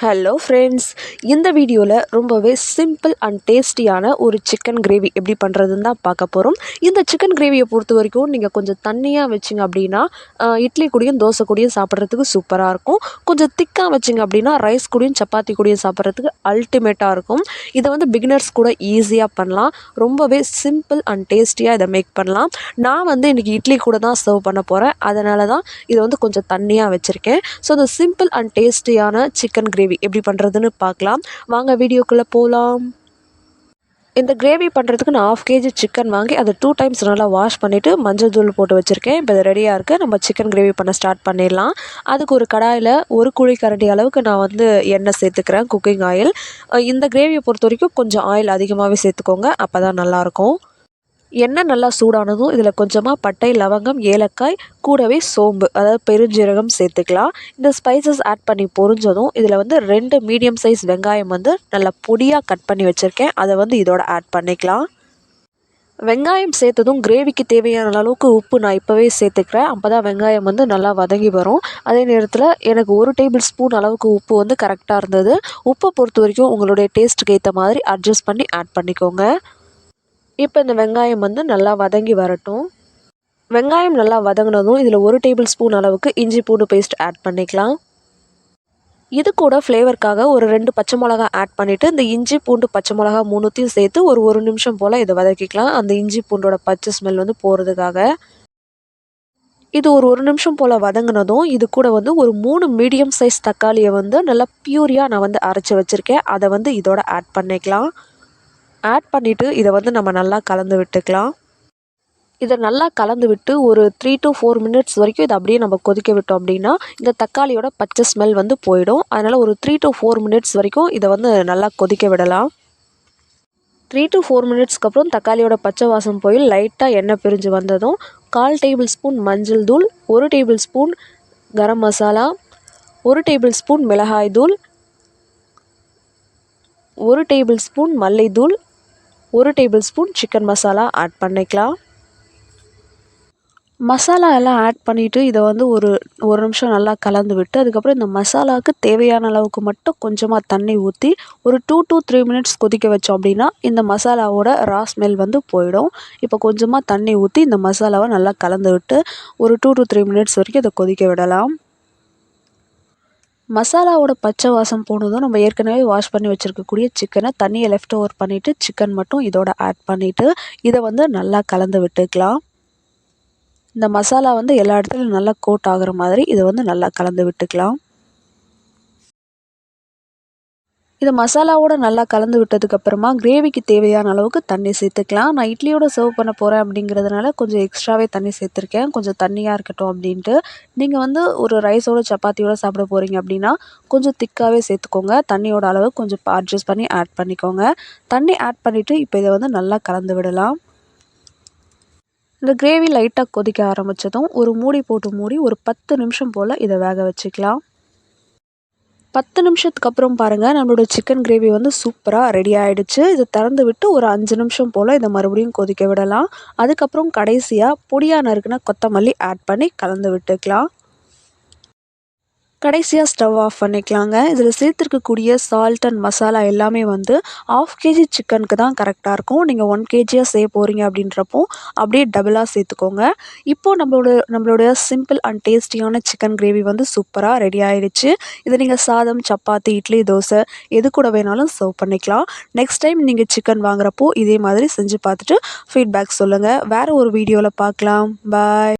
Hello friends இந்த வீடியோவில் ரொம்பவே சிம்பிள் அண்ட் டேஸ்டியான ஒரு சிக்கன் கிரேவி எப்படி பண்ணுறதுன்னு தான் பார்க்க போகிறோம் இந்த சிக்கன் கிரேவியை பொறுத்த வரைக்கும் நீங்கள் கொஞ்சம் தண்ணியாக வச்சிங்க அப்படின்னா இட்லி கூடயும் தோசை கூடியும் சாப்பிட்றதுக்கு சூப்பராக இருக்கும். கொஞ்சம் திக்காக வச்சிங்க அப்படின்னா ரைஸ் கூடியும் சப்பாத்தி கூடியும் சாப்பிட்றதுக்கு அல்டிமேட்டாக இருக்கும். இதை வந்து பிகினர்ஸ் கூட ஈஸியாக பண்ணலாம். ரொம்பவே சிம்பிள் அண்ட் டேஸ்டியாக இதை மேக் பண்ணலாம். நான் வந்து இன்றைக்கி இட்லி கூட தான் சர்வ் பண்ண போகிறேன் அதனால தான் இதை வந்து கொஞ்சம் தண்ணியாக வச்சுருக்கேன். ஸோ இந்த சிம்பிள் அண்ட் டேஸ்டியான சிக்கன் கிரேவி எப்படி பண்ணுறதுன்னு பார்க்கலாம். வாங்க வீடியோக்குள்ளே போகலாம் இந்த கிரேவி பண்ணுறதுக்கு நான் ஆஃப் கேஜி சிக்கன் வாங்கி அதை டூ டைம்ஸ் நல்லா வாஷ் பண்ணிவிட்டு மஞ்சள் தூள் போட்டு வச்சுருக்கேன். இப்போ இது ரெடியாக இருக்குது நம்ம சிக்கன் கிரேவி பண்ண ஸ்டார்ட் பண்ணிடலாம். அதுக்கு ஒரு கடாயில் ஒரு குழி கரண்டி அளவுக்கு நான் வந்து எண்ணெய் சேர்த்துக்கிறேன் குக்கிங் ஆயில் இந்த கிரேவியை பொறுத்த வரைக்கும் கொஞ்சம் ஆயில் அதிகமாகவே சேர்த்துக்கோங்க. அப்போ தான் நல்லாயிருக்கும் எண்ணெய் நல்லா சூடானதும் இதில் கொஞ்சமாக பட்டை லவங்கம் ஏலக்காய் கூடவே சோம்பு அதாவது பெருஞ்சீரகம் சேர்த்துக்கலாம். இந்த ஸ்பைசஸ் ஆட் பண்ணி பொரிஞ்சதும் இதில் வந்து ரெண்டு மீடியம் சைஸ் வெங்காயம் வந்து நல்லா பொடியாக கட் பண்ணி வச்சுருக்கேன். அதை வந்து இதோட ஆட் பண்ணிக்கலாம். வெங்காயம் சேர்த்ததும் கிரேவிக்கு தேவையான அளவுக்கு உப்பு நான் இப்போவே சேர்த்துக்கிறேன். அப்போ தான் வெங்காயம் வந்து நல்லா வதங்கி வரும். அதே நேரத்தில் எனக்கு ஒரு டேபிள் ஸ்பூன் அளவுக்கு உப்பு வந்து கரெக்டாக இருந்தது. உப்பை பொறுத்த வரைக்கும் உங்களுடைய டேஸ்ட்டுக்கு ஏற்ற மாதிரி அட்ஜஸ்ட் பண்ணி ஆட் பண்ணிக்கோங்க. இப்போ இந்த வெங்காயம் வந்து நல்லா வதங்கி வரட்டும். வெங்காயம் நல்லா வதங்கினதும் இதில் ஒரு டேபிள் ஸ்பூன் அளவுக்கு இஞ்சி பூண்டு பேஸ்ட் ஆட் பண்ணிக்கலாம். இது கூட ஃப்ளேவருக்காக ஒரு ரெண்டு பச்சை மிளகா ஆட் பண்ணிவிட்டு இந்த இஞ்சி பூண்டு பச்சை மிளகா மூணுத்தையும் சேர்த்து ஒரு ஒரு நிமிஷம் போல் இதை வதக்கிக்கலாம். அந்த இஞ்சி பூண்டோட பச்சை ஸ்மெல் வந்து போகிறதுக்காக இது ஒரு ஒரு நிமிஷம் போல் வதங்கினதும் இது கூட வந்து ஒரு மூணு மீடியம் சைஸ் தக்காளியை வந்து நல்லா பியூரியாக நான் வந்து அரைச்சி வச்சுருக்கேன். அதை வந்து இதோட ஆட் பண்ணிக்கலாம். ஆட் பண்ணிவிட்டு இதை வந்து நம்ம நல்லா கலந்து விட்டுக்கலாம். இதை நல்லா கலந்து விட்டு ஒரு த்ரீ டு ஃபோர் மினிட்ஸ் வரைக்கும் இதை அப்படியே நம்ம கொதிக்க விட்டோம் அப்படின்னா இந்த தக்காளியோட பச்சை ஸ்மெல் வந்து போயிடும். அதனால் ஒரு த்ரீ டு ஃபோர் மினிட்ஸ் வரைக்கும் இதை வந்து நல்லா கொதிக்க விடலாம். த்ரீ டு ஃபோர் மினிட்ஸ்க்கு அப்புறம் தக்காளியோட பச்சை வாசம் போய் லைட்டாக எண்ணெய் பிரிஞ்சு வந்ததும் கால் டேபிள் ஸ்பூன் மஞ்சள் தூள் ஒரு டேபிள் ஸ்பூன் கரம் மசாலா ஒரு டேபிள் ஸ்பூன் மிளகாய் தூள் ஒரு டேபிள் ஸ்பூன் மல்லித்தூள் ஒரு table spoon chicken masala add பண்ணிக்கலாம். மசாலா எல்லாம் ஆட் பண்ணிவிட்டு இதை வந்து ஒரு ஒரு நிமிஷம் நல்லா கலந்து விட்டு அதுக்கப்புறம் இந்த மசாலாவுக்கு தேவையான அளவுக்கு மட்டும் கொஞ்சமாக தண்ணி ஊற்றி ஒரு டூ டு த்ரீ மினிட்ஸ் கொதிக்க வச்சோம் அப்படின்னா இந்த மசாலாவோட ரா ஸ்மெல் வந்து போயிடும். இப்போ கொஞ்சமாக தண்ணி ஊற்றி இந்த மசாலாவை நல்லா கலந்து விட்டு ஒரு டூ டூ த்ரீ மினிட்ஸ் வரைக்கும் இதை கொதிக்க விடலாம். மசாலாவோட பச்சை வாசம் போனதும் நம்ம ஏற்கனவே வாஷ் பண்ணி வச்சுருக்கக்கூடிய சிக்கனை தண்ணியை லெஃப்ட் ஓவர் பண்ணிவிட்டு சிக்கன் மட்டும் இதோட ஆட் பண்ணிவிட்டு இதை வந்து நல்லா கலந்து விட்டுக்கலாம். இந்த மசாலா வந்து எல்லா இடத்துலையும் நல்லா கோட் ஆகிற மாதிரி இதை வந்து நல்லா கலந்து விட்டுக்கலாம். இதை மசாலாவோட நல்லா கலந்து விட்டதுக்கப்புறமா கிரேவிக்கு தேவையான அளவுக்கு தண்ணி சேர்த்துக்கலாம். நான் இட்லியோட சர்வ் பண்ண போகிறேன் அப்படிங்கிறதுனால கொஞ்சம் எக்ஸ்ட்ராவே தண்ணி சேர்த்துருக்கேன். கொஞ்சம் தண்ணியாக இருக்கட்டும் அப்படின்ட்டு. நீங்கள் வந்து ஒரு ரைஸோட சப்பாத்தியோட சாப்பிட போகிறீங்க அப்படின்னா கொஞ்சம் திக்காகவே சேர்த்துக்கோங்க. தண்ணியோட அளவு கொஞ்சம் அட்ஜஸ்ட் பண்ணி ஆட் பண்ணிக்கோங்க. தண்ணி ஆட் பண்ணிவிட்டு இப்போ இதை வந்து நல்லா கலந்து விடலாம். இந்த கிரேவி லைட்டாக கொதிக்க ஆரம்பித்ததும் ஒரு மூடி போட்டு மூடி ஒரு பத்து நிமிஷம் போல் இதை வேக வச்சுக்கலாம். பத்து நிமிஷத்துக்கு அப்புறம் பாருங்கள் நம்மளோட சிக்கன் கிரேவி வந்து சூப்பராக ரெடி ஆகிடுச்சு இதை திறந்து விட்டு ஒரு அஞ்சு நிமிஷம் போல் இதை மறுபடியும் கொதிக்க விடலாம். அதுக்கப்புறம் கடைசியாக பொடியாக நறுக்குன கொத்தமல்லி ஆட் பண்ணி கலந்து விட்டுக்கலாம். கடைசியாக ஸ்டவ் ஆஃப் பண்ணிக்கலாங்க. இதில் சேர்த்துருக்கக்கூடிய சால்ட் அண்ட் மசாலா எல்லாமே வந்து ஆஃப் கேஜி சிக்கனுக்கு தான் கரெக்டாக இருக்கும். நீங்கள் ஒன் கேஜியாக செய்ய போகிறீங்க அப்படின்றப்போ அப்படியே டபுளாக சேர்த்துக்கோங்க. இப்போது நம்மளோட நம்மளோட சிம்பிள் அண்ட் டேஸ்டியான சிக்கன் கிரேவி வந்து சூப்பராக ரெடி ஆகிடுச்சு இதை நீங்கள் சாதம் சப்பாத்தி இட்லி தோசை எது கூட வேணாலும் சர்வ் பண்ணிக்கலாம். நெக்ஸ்ட் டைம் நீங்கள் சிக்கன் வாங்குறப்போ இதே மாதிரி செஞ்சு பார்த்துட்டு ஃபீட்பேக் சொல்லுங்கள் வேறு ஒரு வீடியோவில் பார்க்கலாம். பாய்